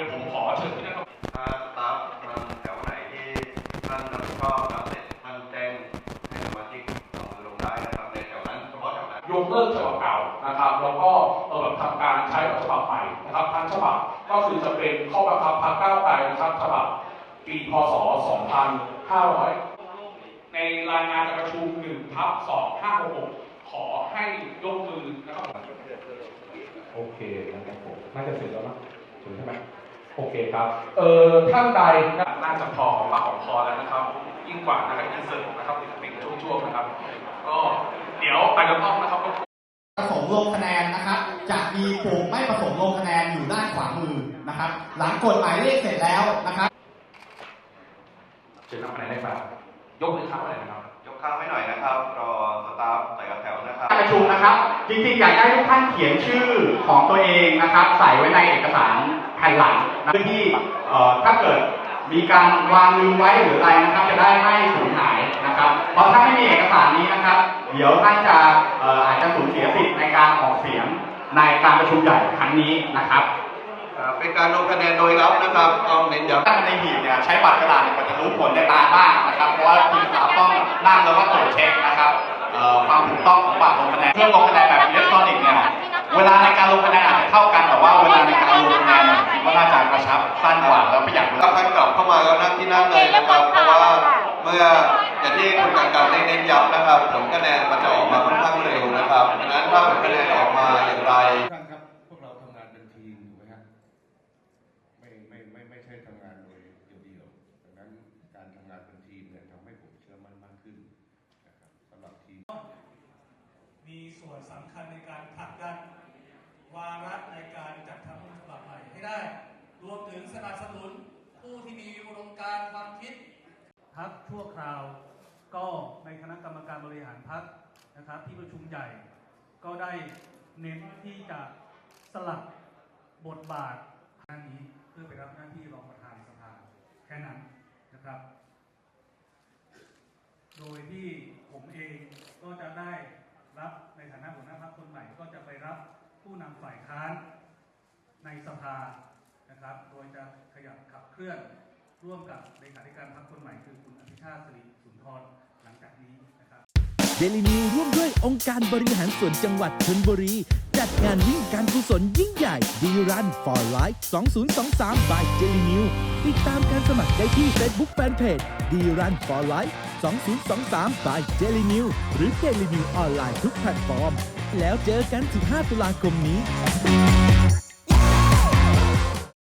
ดี๋ยวผมขอเชิญที่นั่นครับถ้าสตาฟมันแถวไหนที่ท่านรับผิดชอบแล้วเสร็จท่านแจ้งให้สมาชิกลงมือลงได้นะครับในแถวนั้นเฉพาะแถวนั้นยกเลิกฉบับเก่านะครับแล้วก็เอ่อทำการใช้ฉบับใหม่นะครับทั้งฉบับก็คือจะเป็นข้อบังคับพรรคก้าวไกลนะครับฉบับปีพศ 2500 ในรายงานการประชุม1ทับ2566 ขอให้ยกมือนะครับโอเคนะครับผมน่าจะเสร็จแล้วนะถึงใช่ไหม โอเคครับ เอ่อท่านใดน่าจะพอของปากของคอแล้วนะครับ ยิ่งกว่านะครับอินเสิร์ตนะครับเป็นช่วงๆนะครับ ก็เดี๋ยวไปกันต้องนะครับประสงค์ลงคะแนนนะครับ จะมีปุ่มไม่ประสงค์ลงคะแนนอยู่ด้านขวามือนะครับ หลังกดหมายเลขเสร็จแล้วนะครับเชิญนำคะแนนได้ครับยกมือข้ามอะไรนะครับยก ข้างไว้หน่อยนะครับ รอสตาฟใส่กับแถวนะครับการประชุมนะครับ จริงๆอยากให้ทุกท่านเขียนชื่อของตัวเองนะครับ ใส่ไว้ในเอกสารแผ่นหลังนะเพื่อที่เอ่อถ้าเกิดมีการวางลืมไว้หรืออะไรนะครับ จะได้ไม่สูญหายนะครับ เพราะถ้าไม่มีเอกสารนี้นะครับ เดี๋ยวท่านจะเอ่ออาจจะสูญเสียสิทธิ์ในการออกเสียงในการประชุมใหญ่ครั้งนี้นะครับ อ่าเป็นการลงคะแนนโดยลับนะครับต้องเน้นย้ำถ้าในหีบเนี่ยใช้บัตรกระดาษเนี่ยก็จะรู้ผลได้ตามบ้างนะครับ เพราะว่าทีมสาวต้องนั่งแล้วก็ตรวจเช็คนะครับเอ่อความถูกต้องของบัตรลงคะแนนเครื่องลงคะแนนแบบอิเล็กทรอนิกส์เนี่ยเวลาในการลงคะแนนอาจจะเท่ากันแต่ว่าเวลาในการลงคะแนนเนี่ยก็น่าจะกระชับสั้นกว่าแล้วประหยัดเวถ้าลาท่านกลับเข้ามาแล้วนั่งที่นั่งเลยนะครับเพราะว่าเมื่ออย่างที่คุณการการได้เน้นย้ำนะครับ ผลคะแนนมันจะออกมาค่อนข้างเร็วนะครับดังนั้นถ้าผลคะแนนออกมาอย่างไร ส่วนสำคัญในการผลักดัน วาระในการจัดทำรัฐฉบับใหม่ให้ได้ รวมถึงสนับสนุนผู้ที่มีอุดมการณ์ความคิดพักชั่วคราว ก็ในคณะกรรมการบริหารพักนะครับที่ประชุมใหญ่ก็ได้เน้นที่จะสลับบทบาททางนี้เพื่อไปรับหน้าที่รองประธานสภาแค่นั้นนะครับ โดยที่ผมเองก็จะได้ รับในฐานะหัวหน้าพรรคคนใหม่ก็จะไปรับผู้นำฝ่ายค้านในสภานะครับ โดยจะขยับขับเคลื่อนร่วมกับเลขาธิการพรรคคนใหม่คือคุณอภิชาติสิริสุนทรหลังจากนี้นะครับเดลินิวร่วมด้วยองค์การบริหารส่วนจังหวัดชลบุรี จัดงานวิ่งการกุศลยิ่งใหญ่ดีรัน for life 2023 by เดลินิวติดตามการสมัครได้ที่ Facebook Fanpage ดีรัน for life 2023 by เดลินิวหรือเดลินิวออนไลน์ทุกแพลตฟอร์ม แล้วเจอกัน 15 ตุลาคมนี้